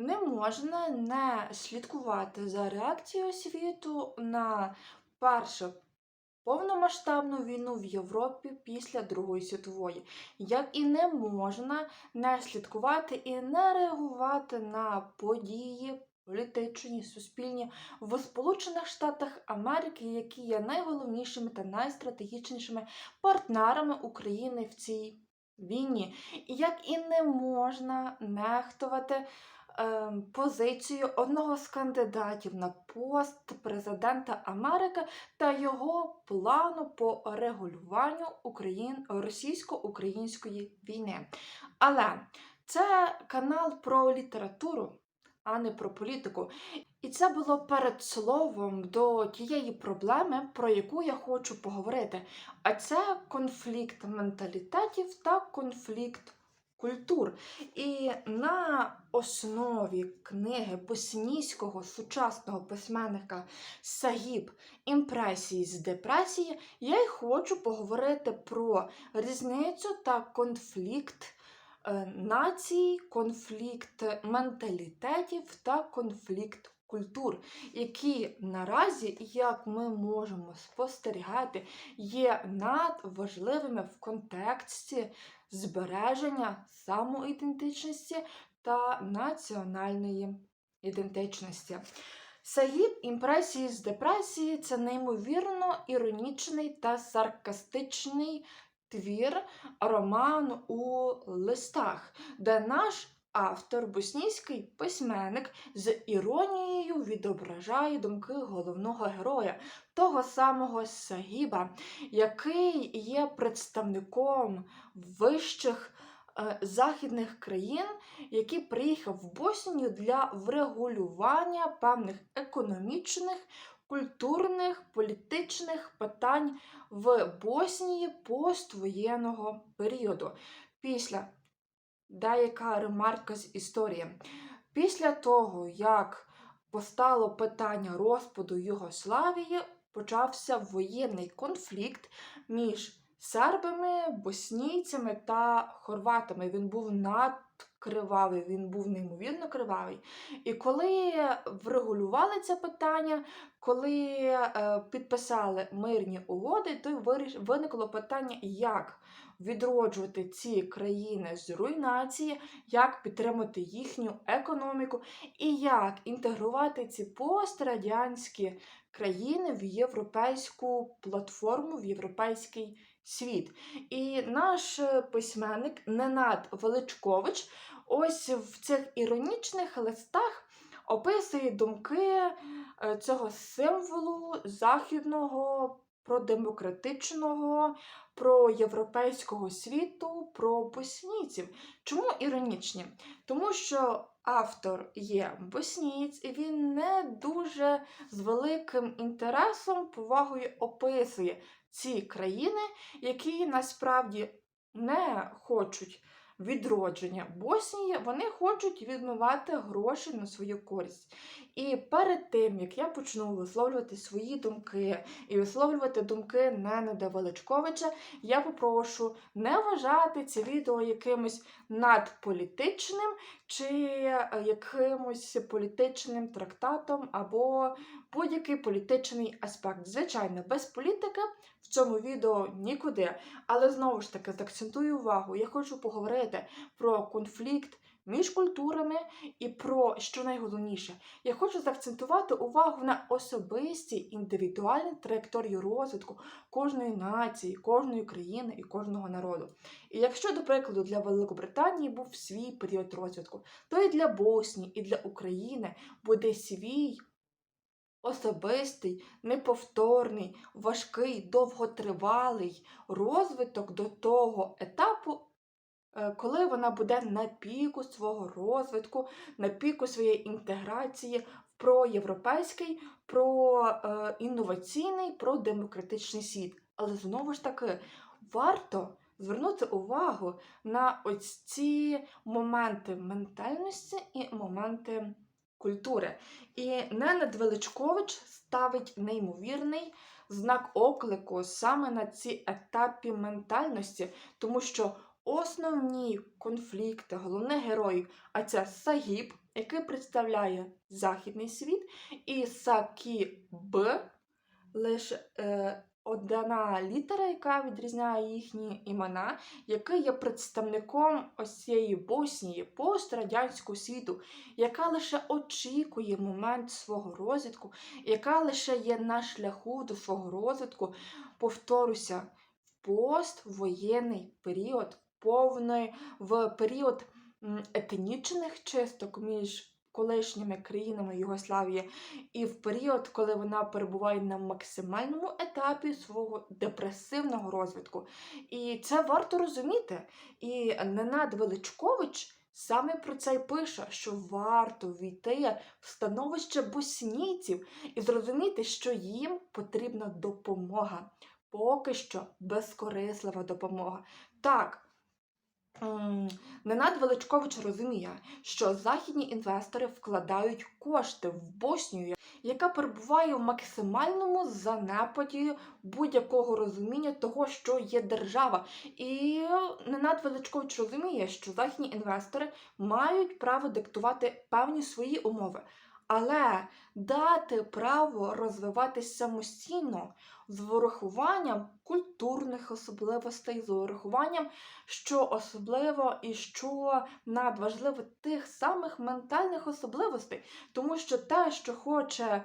не можна не слідкувати за реакцією світу на першу повномасштабну війну в Європі після Другої світової, як і не можна не слідкувати і не реагувати на події. Політичні, суспільні в Сполучених Штатах Америки, які є найголовнішими та найстратегічнішими партнерами України в цій війні. І як і не можна нехтувати позицію одного з кандидатів на пост президента Америки та його плану по регулюванню Україн... російсько-української війни. Але це канал про літературу. А не про політику. І це було перед словом до тієї проблеми, про яку я хочу поговорити. А це конфлікт менталітетів та конфлікт культур. І на основі книги боснійського сучасного письменника Сагіб Імпресії з депресії я й хочу поговорити про різницю та конфлікт. е, Націй, конфлікт менталітетів та конфлікт культур, які наразі, як ми можемо спостерігати, є надважливими в контексті збереження самоідентичності та національної ідентичності. Саїб імпресії з депресії це неймовірно іронічний та саркастичний твір, роман у листах, де наш автор, боснійський письменник, з іронією відображає думки головного героя, того самого Сагіба, який є представником вищих е, західних країн, який приїхав в Боснію для врегулювання певних економічних, культурних, політичних питань в Боснії поствоєнного періоду. Після деяка ремарка з історії. Після того, як постало питання розпаду Югославії, почався воєнний конфлікт між сербами, боснійцями та хорватами. Він був надкривавий, він був неймовірно кривавий. І коли врегулювали це питання, коли е, підписали мирні угоди, то виникло питання, як відроджувати ці країни з руйнації, як підтримати їхню економіку і як інтегрувати ці пострадянські країни в європейську платформу, в європейський світ. І наш письменник Ненад Величкович ось в цих іронічних листах описує думки е, цього символу західного продемократичного, про європейського світу, про боснійців. Чому іронічні? Тому що автор є боснійць, і він не дуже з великим інтересом, повагою описує ці країни, які насправді не хочуть відродження Боснії, вони хочуть відмивати гроші на свою користь. І перед тим, як я почну висловлювати свої думки і висловлювати думки Ненеда Величковича, я попрошу не вважати це відео якимось надполітичним чи е, якимось політичним трактатом або будь-який політичний аспект. Звичайно, без політики в цьому відео нікуди. Але знову ж таки заакцентую увагу, я хочу поговорити про конфлікт між культурами і про що найголовніше, я хочу заакцентувати увагу на особистій індивідуальній траєкторії розвитку кожної нації, кожної країни і кожного народу. І якщо, до прикладу, для Великобританії був свій період розвитку, то і для Боснії, і для України буде свій особистий, неповторний, важкий, довготривалий розвиток до того етапу, е, коли вона буде на піку свого розвитку, на піку своєї інтеграції в проєвропейський, проінноваційний, продемократичний світ. Але знову ж таки, варто звернути увагу на ось ці моменти ментальності і моменти культури. І Ненад Величкович ставить неймовірний знак оклику саме на ці етапі ментальності, тому що основні конфлікти головних героїв, а це Сагіб, який представляє західний світ, і Сакіб лише е, одна літера, яка відрізняє їхні імена, який є представником ось цієї Боснії, пострадянського світу, яка лише очікує момент свого розвитку, яка лише є на шляху до свого розвитку, повторюся, в поствоєнний період, повний в період етнічних чисток між колишніми країнами Югославії, і в період, коли вона перебуває на максимальному етапі свого депресивного розвитку. І це варто розуміти. І Ненад Величкович саме про це й пише, що варто війти в становище боснійців і зрозуміти, що їм потрібна допомога. Поки що безкорислива допомога. Так. Ненад Величкович розуміє, що західні інвестори вкладають кошти в Боснію, яка перебуває в максимальному занепаді будь-якого розуміння того, що є держава. І Ненад Величкович розуміє, що західні інвестори мають право диктувати певні свої умови. Але дати право розвиватись самостійно з врахуванням культурних особливостей, з врахуванням, що особливо і що надважливо тих самих ментальних особливостей. Тому що те, що хоче е,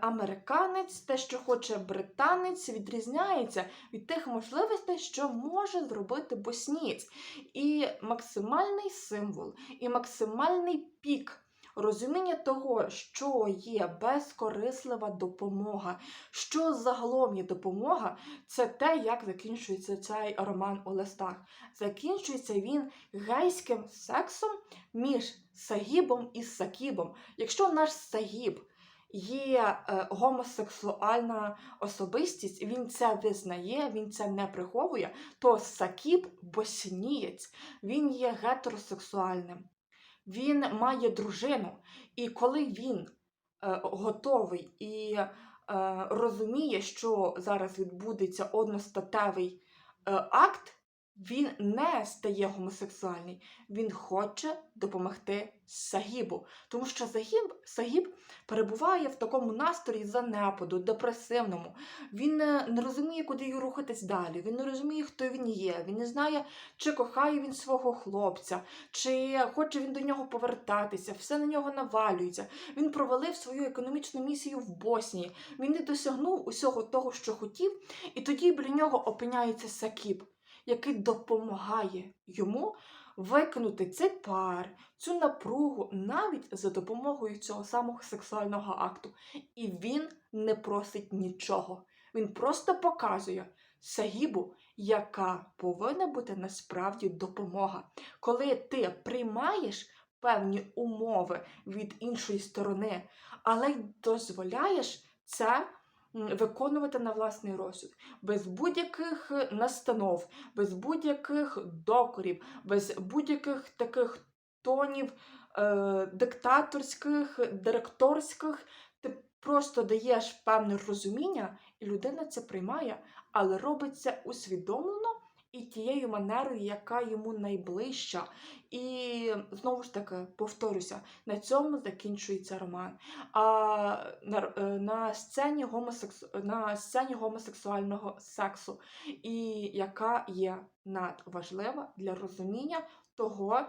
американець, те, що хоче британець, відрізняється від тих можливостей, що може зробити боснієць. І максимальний символ, і максимальний пік. Розуміння того, що є безкорислива допомога, що загалом є допомога, це те, як закінчується цей роман у листах. Закінчується він гейським сексом між Сагібом і Сакібом. Якщо наш Сагіб є е, гомосексуальна особистість, він це визнає, він це не приховує, то Сакіб боснієць, він є гетеросексуальним. Він має дружину, і коли він е, готовий і е, розуміє, що зараз відбудеться одностатевий е, акт, він не стає гомосексуальний, він хоче допомогти Сагібу. Тому що Сагіб, Сагіб перебуває в такому настрої занепаду, депресивному. Він не, не розуміє, куди рухатись далі. Він не розуміє, хто він є. Він не знає, чи кохає він свого хлопця, чи хоче він до нього повертатися, все на нього навалюється. Він провалив свою економічну місію в Боснії. Він не досягнув усього того, що хотів, і тоді біля нього опиняється Сакіб, який допомагає йому викинути цей пар, цю напругу навіть за допомогою цього самого сексуального акту. І він не просить нічого. Він просто показує Сагібу, яка повинна бути насправді допомога. Коли ти приймаєш певні умови від іншої сторони, але й дозволяєш це виконувати на власний розсуд, без будь-яких настанов, без будь-яких докорів, без будь-яких таких тонів е, диктаторських, директорських. Ти просто даєш певне розуміння, і людина це приймає, але робиться усвідомлено і тією манерою, яка йому найближча. І знову ж таки повторюся, на цьому закінчується роман. А на, е, на, сцені, гомосексу... на сцені гомосексуального сексу, і яка є надважлива для розуміння того,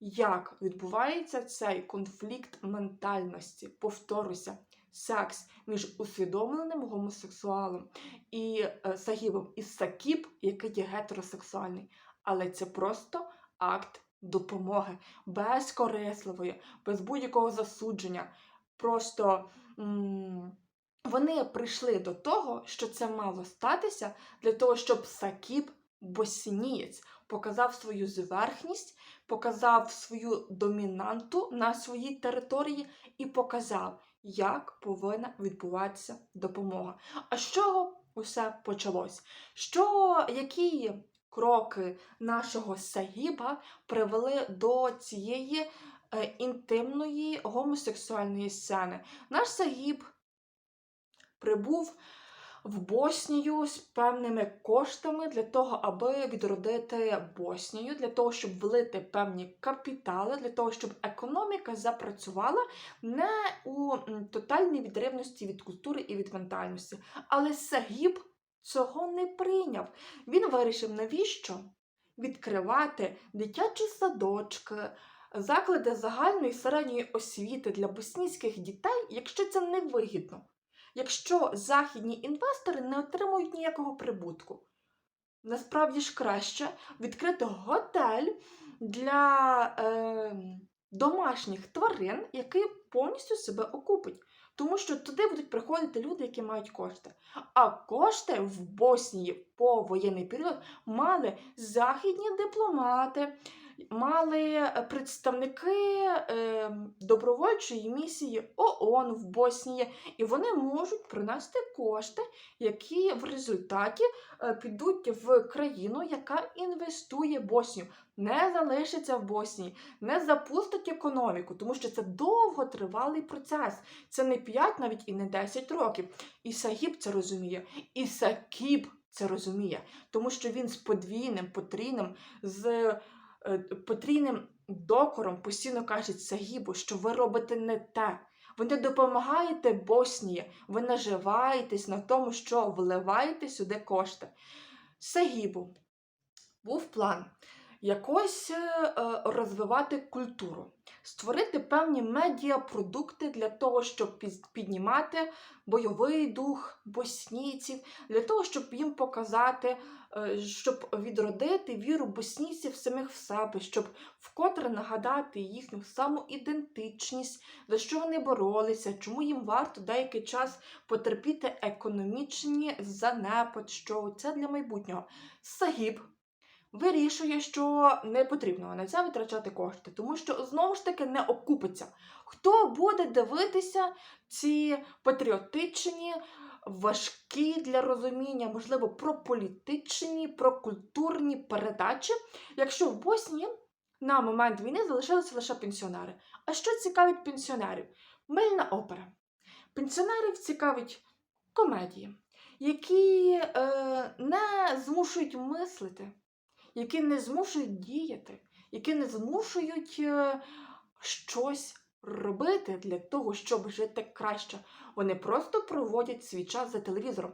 як відбувається цей конфлікт ментальності. Повторюся, секс між усвідомленим гомосексуалом і е, Сагібом, і Сакіб, який є гетеросексуальний. Але це просто акт допомоги, безкорисливої, без будь-якого засудження. Просто м- вони прийшли до того, що це мало статися для того, щоб Сакіб боснієць показав свою зверхність, показав свою домінанту на своїй території і показав, як повинна відбуватися допомога. А з чого усе почалось? Що, які кроки нашого Сагіба привели до цієї е, інтимної гомосексуальної сцени? Наш Сагіб прибув в Боснію з певними коштами для того, аби відродити Боснію, для того, щоб влити певні капітали, для того, щоб економіка запрацювала не у тотальній відривності від культури і від ментальності. Але Сагіб цього не прийняв. Він вирішив, навіщо відкривати дитячі садочки, заклади загальної середньої освіти для боснійських дітей, якщо це не вигідно, якщо західні інвестори не отримують ніякого прибутку. Насправді ж краще відкрити готель для е, домашніх тварин, який повністю себе окупить. Тому що туди будуть приходити люди, які мають кошти. А кошти в Боснії по воєнний період мали західні дипломати, мали е, представники е, добровольчої місії ООН в Боснії, і вони можуть принести кошти, які в результаті е, підуть в країну, яка інвестує Боснію, не залишиться в Боснії, не запустить економіку, тому що це довготривалий процес. Це не 5, навіть і не 10 років. І Сагіб це розуміє, і Сакіб це розуміє, тому що він з подвійним, потрійним, з потрійним докором постійно кажуть Сагібу, що ви робите не те. Ви не допомагаєте Боснії, ви наживаєтесь на тому, що вливаєте сюди кошти. Сагібу був план якось е, е, розвивати культуру, створити певні медіапродукти для того, щоб піднімати бойовий дух боснійців, для того, щоб їм показати, е, щоб відродити віру боснійців самих в себе, щоб вкотре нагадати їхню самоідентичність, за що вони боролися, чому їм варто деякий час потерпіти економічні занепад, що це для майбутнього. Сагіб вирішує, що не потрібно на це витрачати кошти, тому що знову ж таки не окупиться. Хто буде дивитися ці патріотичні, важкі для розуміння, можливо, про політичні, про культурні передачі, якщо в Боснії на момент війни залишилися лише пенсіонери. А що цікавить пенсіонерів? Мильна опера. Пенсіонерів цікавить комедії, які е, не змушують мислити які не змушують діяти, які не змушують е, щось робити для того, щоб жити краще. Вони просто проводять свій час за телевізором.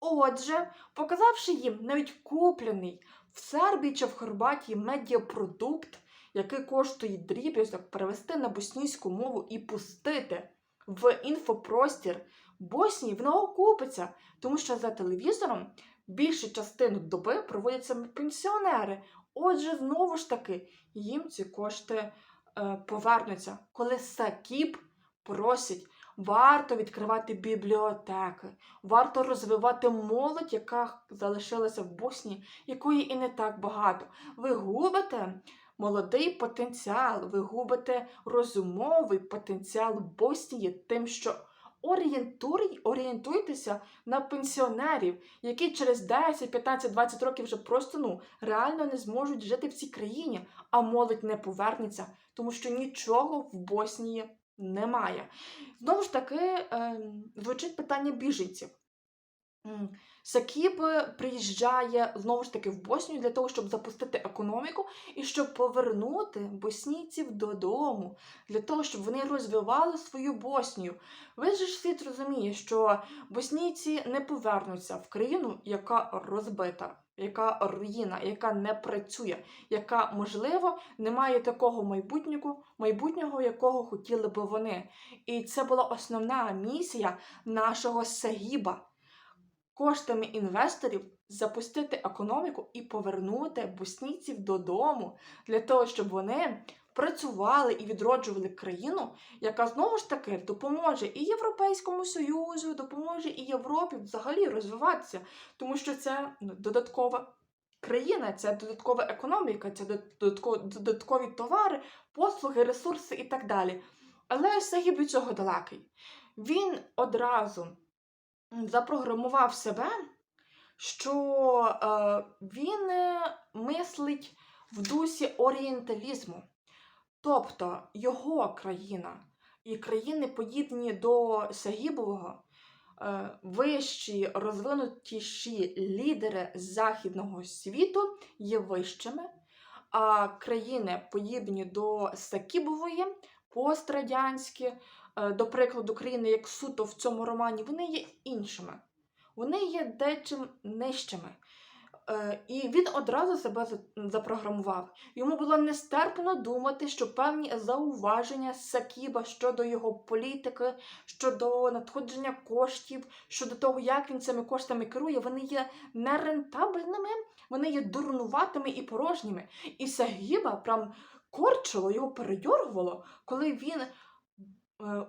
Отже, показавши їм навіть куплений в Сербії чи в Хорватії медіапродукт, який коштує дріб'язок, перевести на боснійську мову і пустити в інфопростір Боснії, воно окупиться, тому що за телевізором більшу частину доби проводять саме пенсіонери. Отже, знову ж таки, їм ці кошти е, повернуться. Коли Сакіп просить, варто відкривати бібліотеки, варто розвивати молодь, яка залишилася в Боснії, якої і не так багато. Ви губите молодий потенціал, ви губите розумовий потенціал Боснії тим, що орієнтуй, орієнтуйтеся на пенсіонерів, які через 10, 15, 20 років вже просто ну реально не зможуть жити в цій країні, а молодь не повернеться, тому що нічого в Боснії немає. Знову ж таки, е, звучить питання біженців. Сакіб приїжджає знову ж таки в Боснію для того, щоб запустити економіку і щоб повернути боснійців додому, для того, щоб вони розвивали свою Боснію. Же ж світ розуміє, що боснійці не повернуться в країну, яка розбита, яка руїна, яка не працює, яка, можливо, не має такого майбутнього, майбутнього, якого хотіли би вони. І це була основна місія нашого Сагіба коштами інвесторів запустити економіку і повернути боснійців додому для того, щоб вони працювали і відроджували країну, яка знову ж таки допоможе і Європейському Союзу, допоможе і Європі взагалі розвиватися, тому що це ну, додаткова. Країна це додаткова економіка, це додаткові, товари, послуги, ресурси і так далі. Але Сагіб від цього далекий. Він одразу запрограмував себе, що е, він е, мислить в дусі орієнталізму. Тобто його країна і країни, подібні до Сагібового, е, вищі, розвинутіші лідери західного світу є вищими, а країни, подібні до Сакібової, пострадянські, до прикладу, країни, як суто в цьому романі, вони є іншими. Вони є дечим нижчими. Е, І він одразу себе запрограмував. Йому було нестерпно думати, що певні зауваження Сакіба щодо його політики, щодо надходження коштів, щодо того, як він цими коштами керує, вони є нерентабельними, вони є дурнуватими і порожніми. І Сагіба прям корчило, його передьоргувало, коли він е,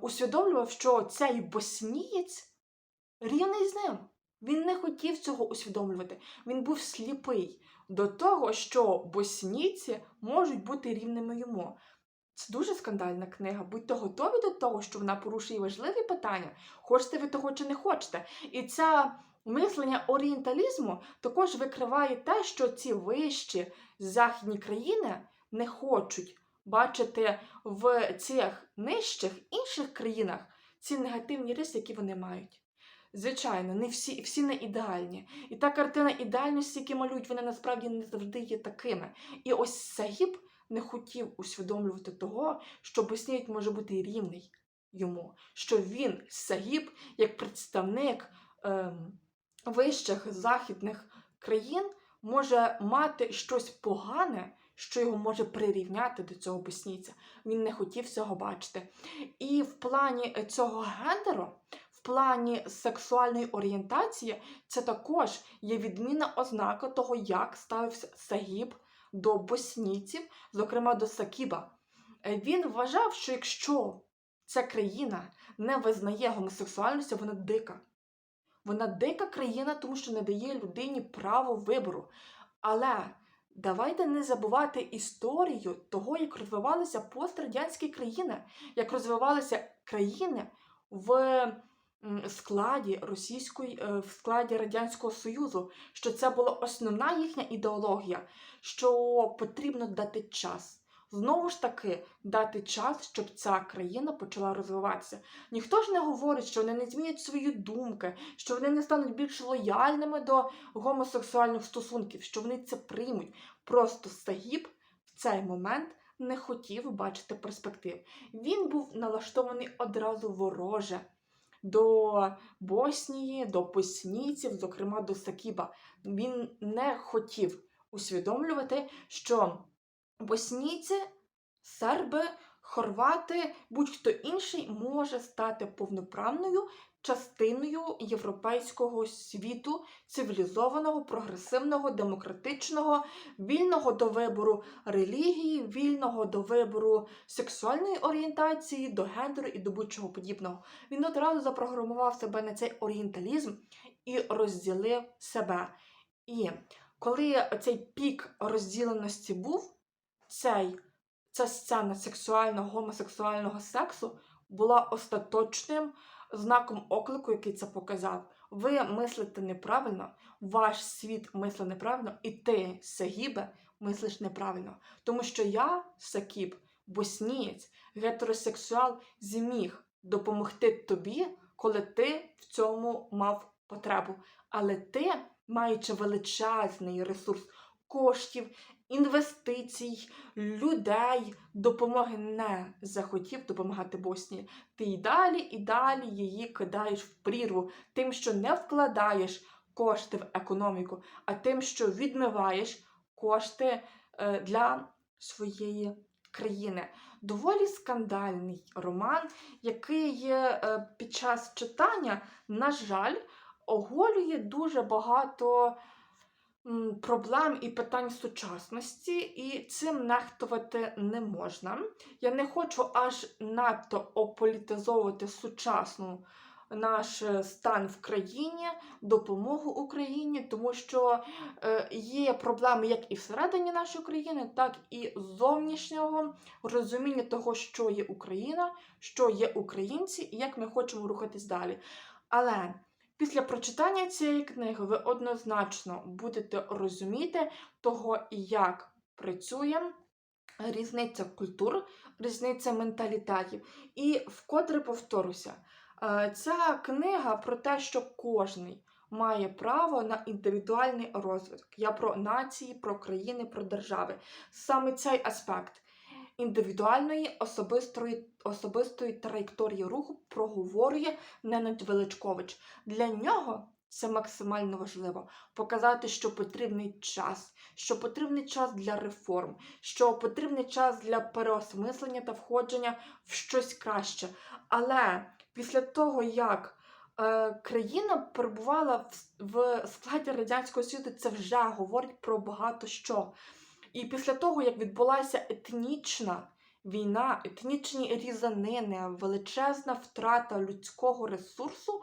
усвідомлював, що цей боснієць рівний з ним. Він не хотів цього усвідомлювати. Він був сліпий до того, що боснійці можуть бути рівними йому. Це дуже скандальна книга. Будьте готові до того, що вона порушує важливі питання. Хочете ви того чи не хочете. І це мислення орієнталізму також викриває те, що ці вищі західні країни не хочуть бачити в цих нижчих інших країнах ці негативні риси, які вони мають. Звичайно, не всі, всі не ідеальні. І та картина ідеальності, які малюють, вони насправді не завжди є такими. І ось Сагіб не хотів усвідомлювати того, що Боснійць може бути рівний йому, що він, Сагіб, як представник ем, вищих західних країн, може мати щось погане, що його може прирівняти до цього боснійця. Він не хотів цього бачити. І в плані цього гендеру в плані сексуальної орієнтації це також є відмінна ознака того, як ставився Сагіб до боснійців, зокрема до Сакіба. Е, Він вважав, що якщо ця країна не визнає гомосексуальності, вона дика. Вона дика країна, тому що не дає людині право вибору. Але давайте не забувати історію того, як розвивалися пострадянські країни, як розвивалися країни в складі російської е, в складі радянського союзу, що це була основна їхня ідеологія, що потрібно дати час. Знову ж таки, дати час, щоб ця країна почала розвиватися. Ніхто ж не говорить, що вони не змінять свої думки, що вони не стануть більш лояльними до гомосексуальних стосунків, що вони це приймуть. Просто Сагіб в цей момент не хотів бачити перспектив. Він був налаштований одразу вороже до Боснії, до боснійців, зокрема до Сакіба. Він не хотів усвідомлювати, що боснійці, серби, хорвати, будь-хто інший може стати повноправною частиною європейського світу, цивілізованого, прогресивного, демократичного, вільного до вибору релігії, вільного до вибору сексуальної орієнтації, до гендеру і до будь-чого подібного. Він одразу запрограмував себе на цей орієнталізм і розділив себе. І коли цей пік розділеності був, цей, ця сцена сексуального гомосексуального сексу була остаточним знаком оклику, який це показав. Ви мислите неправильно, ваш світ мислить неправильно, і ти, Сагібе, мислиш неправильно. Тому що я, Сакіб, боснієць, гетеросексуал, зміг допомогти тобі, коли ти в цьому мав потребу. Але ти, маючи величезний ресурс коштів, інвестицій, людей, допомоги не захотів допомагати Боснії. Ти й далі, і далі її кидаєш в прірву тим, що не вкладаєш кошти в економіку, а тим, що відмиваєш кошти е, для своєї країни. Доволі скандальний роман, який е, під час читання, на жаль, оголює дуже багато проблем і питань сучасності, і цим нехтувати не можна. Я не хочу аж надто ополітизовувати сучасну наш е, стан в країні, допомогу Україні, тому що е, є проблеми як і всередині нашої країни, так і зовнішнього розуміння того, що є Україна, що є українці і як ми хочемо рухатись далі. Але після прочитання цієї книги ви однозначно будете розуміти того, як працює різниця культур, різниця менталітетів. І вкотре повторюся, Е, Ця книга про те, що кожний має право на індивідуальний розвиток. Я про нації, про країни, про держави. Саме цей аспект індивідуальної особистої, особистої траєкторії руху проговорює Ненад Величкович. Для нього це максимально важливо показати, що потрібний час, що потрібний час для реформ, що потрібний час для переосмислення та входження в щось краще. Але після того, як е, країна перебувала в, складі Радянського Союзу, це вже говорить про багато що. І після того, як відбулася етнічна війна, етнічні різанини, величезна втрата людського ресурсу,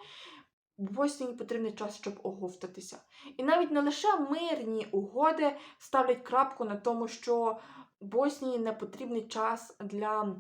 Боснії потрібний час, щоб оговтатися. І навіть не лише мирні угоди ставлять крапку на тому, що Боснії не потрібний час для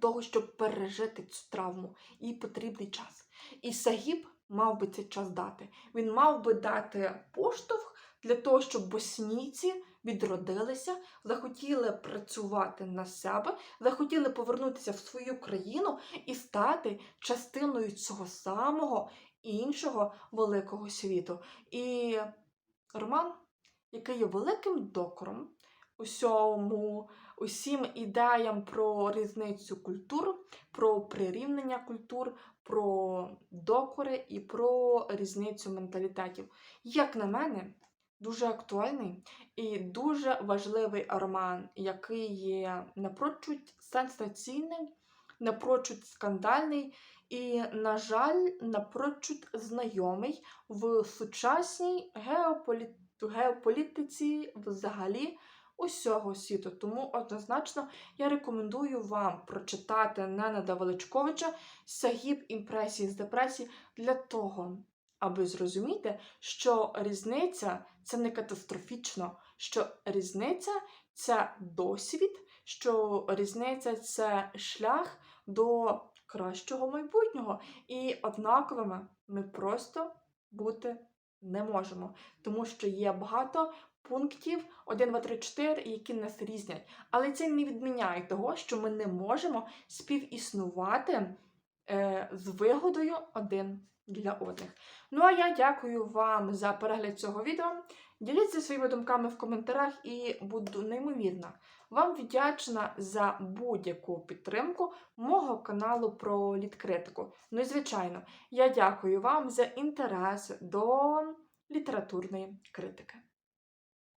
того, щоб пережити цю травму. Їй потрібний час. І Сагіб мав би цей час дати. Він мав би дати поштовх для того, щоб боснійці відродилися, захотіли працювати на себе, захотіли повернутися в свою країну і стати частиною цього самого іншого великого світу. І роман, який є великим докором усьому, усім ідеям про різницю культур, про прирівняння культур, про докори і про різницю менталітетів. Як на мене, дуже актуальний і дуже важливий роман, який є напрочуд сенсаційним, напрочуд скандальний і, на жаль, напрочуд знайомий в сучасній геополі... геополітиці взагалі усього світу. Тому однозначно я рекомендую вам прочитати Ненада Величковича Сагіб імпресії з депресії для того, аби зрозуміти, що різниця це не катастрофічно, що різниця це досвід, що різниця це шлях до кращого майбутнього. І однаковими ми просто бути не можемо, тому що є багато пунктів 1, 2, 3, 4, які нас різнять. Але це не відміняє того, що ми не можемо співіснувати з вигодою один для одних. Ну а я дякую вам за перегляд цього відео. Діліться своїми думками в коментарях і буду неймовірна. Вам вдячна за будь-яку підтримку мого каналу про літкритику. Ну і звичайно, я дякую вам за інтерес до літературної критики.